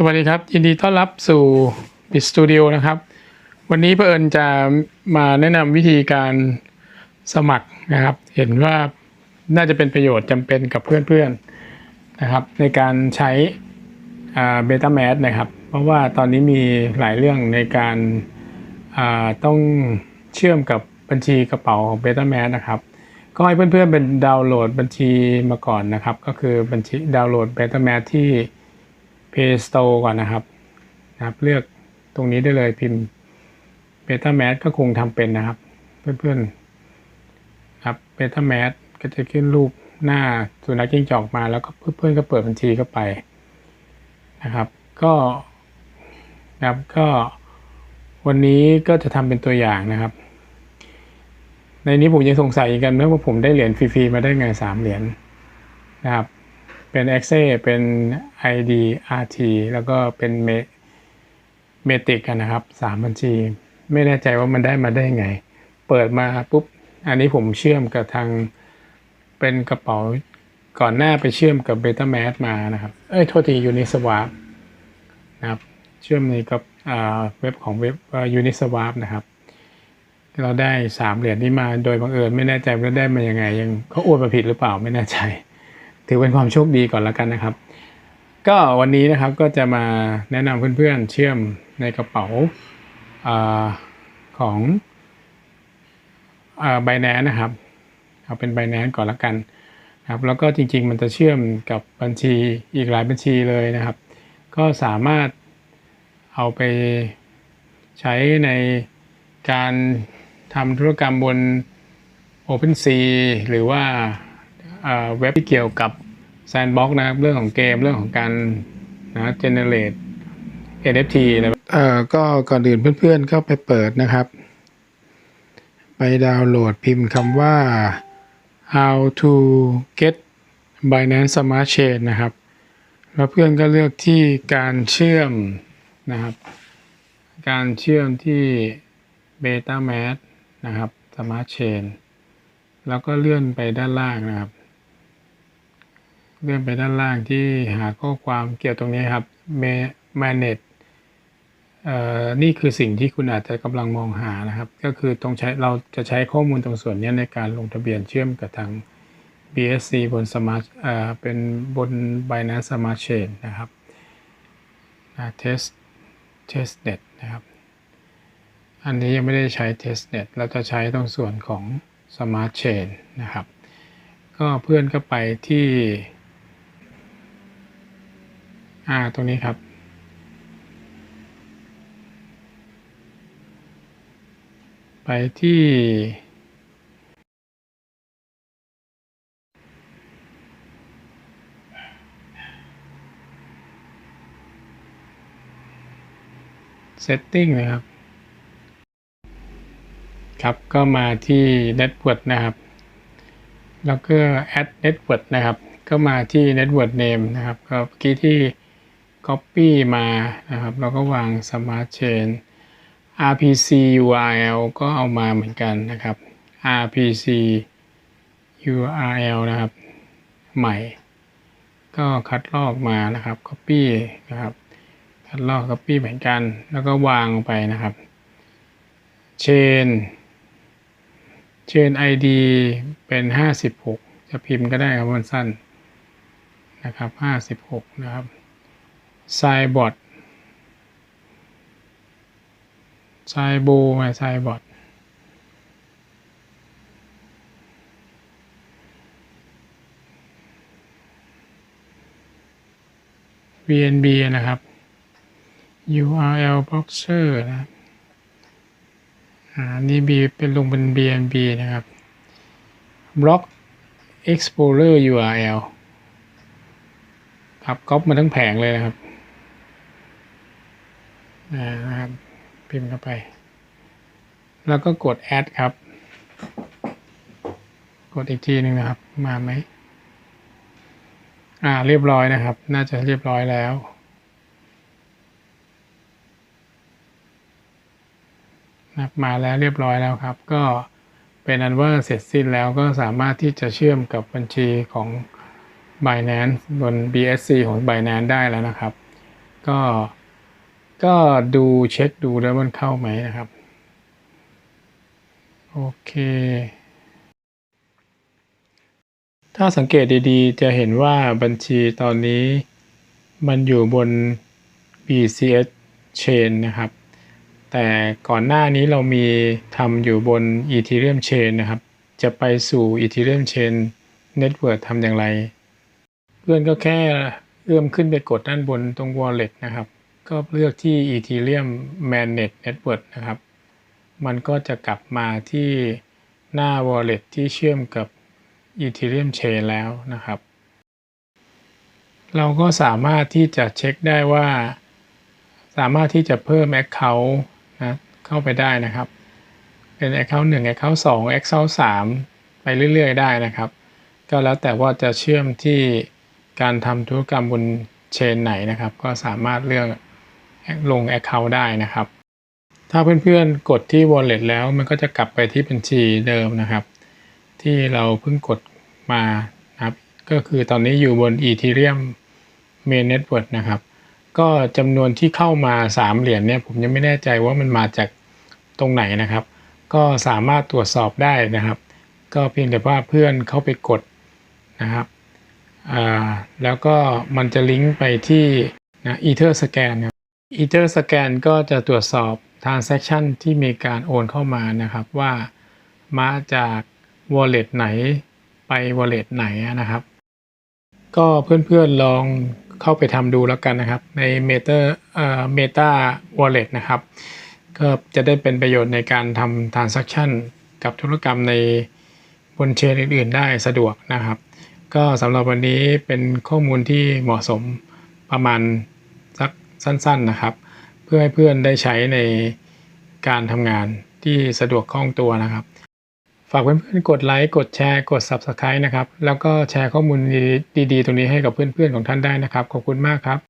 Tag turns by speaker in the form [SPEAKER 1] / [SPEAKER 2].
[SPEAKER 1] สวัสดีครับ ยินดีต้อนรับสู่ Bit Studio นะครับ วันนี้เพื่อนจะมาแนะนำวิธีการสมัครนะครับ เห็นว่าน่าจะเป็นประโยชน์จำเป็นกับเพื่อนๆนะครับ ในการใช้เบต้าแมสนะครับ เพราะว่าตอนนี้มีหลายเรื่องในการาต้องเชื่อมกับบัญชีกระเป๋าของเบต้าแมสนะครับ ก็ให้เพื่อนๆเป็นดาวน์โหลดบัญชีมาก่อนนะครับ ก็คือบัญชีดาวน์โหลดเบต้าแมสที่ Play Store ก่อนนะครับนะครับ เลือกตรงนี้ได้เลยพิมพ์ Beta m a t ก็คงทำเป็นนะครับ เพื่อนๆครับ Beta m a t ก็จะขึ้นรูปหน้าสุนัขจิ้งจอกมาแล้วก็เพื่อนๆก็เปิดบัญชีเข้าไปนะครับ ก็นะครับก็วันนี้ก็จะทำเป็นตัวอย่างนะครับ ในนี้ผมยังสงสัยกันนะว่าผมได้เหรียญฟรีๆมาได้ไงสามเหรียญนะครับ เป็น a x e เป็น ID RT แล้วก็เป็นเมเมติกกันนะครับสามบัญชี ไม่แน่ใจว่ามันได้มาได้ไง เปิดมาปุ๊บ อันนี้ผมเชื่อมกับทางเป็นกระเป๋าก่อนหน้าไปเชื่อมกับ BetaMask มานะครับ เอ้ย โทษที Uniswap นะครับ เชื่อมในกับอ่าเว็บของเว็บอ่า Uniswap นะครับ เราได้สามเหรียญนี้มาโดยบังเอิญไม่แน่ใจว่าได้มายังไง ยังเขาโอนมาผิดหรือเปล่าไม่แน่ใจ ถือเป็นความโชคดีก่อนแล้วกันนะครับ ก็วันนี้นะครับก็จะมาแนะนำเพื่อนๆเชื่อมในกระเป๋าอาของไบแนนนะครับ เอาเป็นไบแนนก่อนแล้วกันนะครับแล้วก็จริงๆมันจะเชื่อมกับบัญชีอีกหลายบัญชีเลยนะครับ ก็สามารถเอาไปใช้ในการทำธุรกรรมบน OpenSea หรือว่า เว็บที่เกี่ยวกับ Sandbox นะครับเรื่องของเกมเรื่องของการนะ generate NFT นะเอ่อก็ก่อนอื่นเพื่อนๆ ก็ไปเปิดนะครับ ไปดาวน์โหลดพิมพ์คำว่า how to get Binance Smart Chain นะครับ แล้วเพื่อนก็เลือกที่การเชื่อมนะครับ การเชื่อมที่ BetaMask นะครับ Smart Chain แล้วก็เลื่อนไปด้านล่างนะครับ เลื่อนไปด้านล่างที่หาข้อความเกี่ยวตรงนี้ครับ Ma- manage เอ่อนี่คือสิ่งที่คุณอาจจะกำลังมองหานะครับ ก็คือตรงใช้เราจะใช้ข้อมูลตรงส่วนนี้ในการลงทะเบียนเชื่อมกับทาง BSC บน Smart เอ่อเป็นบน Binance Smart Chain นะครับ test testnet นะครับ อันนี้ยังไม่ได้ใช้ testnet เราจะใช้ตรงส่วนของ Smart Chain นะครับ ก็เพื่อนก็ไปที่ อ่า ตรงนี้ครับ ไปที่ setting นะครับ ครับก็มาที่ network นะครับ แล้วก็ add network นะครับ ก็มาที่ network name นะครับ ก็เมื่อกี้ที่ copy มานะครับ แล้วก็วาง smart chain RPC URL ก็เอามาเหมือนกันนะครับ RPC URL นะครับ ใหม่ ก็คัดลอกมานะครับ copy นะครับ คัดลอก copy เหมือนกัน แล้วก็วางไปนะครับ chain chain ID เป็น 56 จะพิมพ์ก็ได้ครับมันสั้นนะครับ 56 นะครับ s i b o t s i b o มา s i b o t VNB นะครับ URL boxer นะครับอ่านี่ B เป็นลงเป็น BNB นะครับ Block Explorer URL ครับก๊อปมาทั้งแผงเลยนะครับ นะครับ พิมพ์เข้าไป แล้วก็กด add ครับ กดอีกทีหนึ่งนะครับ มาไหมอ่าเรียบร้อยนะครับ น่าจะเรียบร้อยแล้วนับมาแล้วเรียบร้อยแล้วครับ ก็เป็นอันว่าเสร็จสิ้นแล้วก็สามารถที่จะเชื่อมกับบัญชีของ Binance บน BSC ของ Binance ได้แล้วนะครับ ก็ ก็ดูเช็คดูแล้วมันเข้าไหมนะครับ โอเค ถ้าสังเกตดีๆ จะเห็นว่าบัญชีตอนนี้มันอยู่บน BCS Chain นะครับ แต่ก่อนหน้านี้เรามีทำอยู่บน Ethereum Chain นะครับ จะไปสู่ Ethereum Chain Network ทำอย่างไร เพื่อนก็แค่เอื้อมขึ้นไปกดด้านบนตรง Wallet นะครับ ก็เลือกที่ Ethereum Mainnet Network นะครับ มันก็จะกลับมาที่หน้า Wallet ที่เชื่อมกับ Ethereum Chain แล้วนะครับ เราก็สามารถที่จะเช็คได้ว่า สามารถที่จะเพิ่ม Account นะเข้าไปได้นะครับ เป็น Account 1 Account 2 Account 3 ไปเรื่อยๆ ได้นะครับ ก็แล้วแต่ว่าจะเชื่อมที่การทำธุรกรรมบนเชนไหนนะครับ ก็สามารถเลือก ลง Account ได้นะครับ ถ้าเพื่อนๆกดที่ Wallet แล้วมันก็จะกลับไปที่บัญชีเดิมนะครับ ที่เราเพิ่งกดมานะครับ ก็คือตอนนี้อยู่บน Ethereum Main Network นะครับ ก็จำนวนที่เข้ามา 3 เหรียญเนี่ยผมยังไม่แน่ใจว่ามันมาจากตรงไหนนะครับ ก็สามารถตรวจสอบได้นะครับ ก็เพียงแต่ว่าเพื่อนเข้าไปกดนะครับแล้วก็มันจะลิงก์ไปที่นะ Ether Scan ครับ Ether Scan ก็จะตรวจสอบ Transaction ที่มีการโอนเข้ามานะครับว่ามาจาก Wallet ไหนไป Wallet ไหนนะครับ ก็เพื่อนๆลองเข้าไปทำดูแล้วกันนะครับ ใน Meta เอ่อ Meta Wallet นะครับ ก็จะได้เป็นประโยชน์ในการทำ transaction กับธุรกรรมในบนเชนอื่นๆ ได้สะดวกนะครับ ก็สำหรับวันนี้เป็นข้อมูลที่เหมาะสมประมาณ สั้นๆนะครับ เพื่อให้เพื่อนได้ใช้ในการทำงานที่สะดวกคล่องตัวนะครับ ฝากเพื่อนๆกดไลค์กดแชร์กด Subscribe นะครับ แล้วก็แชร์ข้อมูลดีๆ ตรงนี้ให้กับเพื่อนๆของท่านได้นะครับ ขอบคุณมากครับ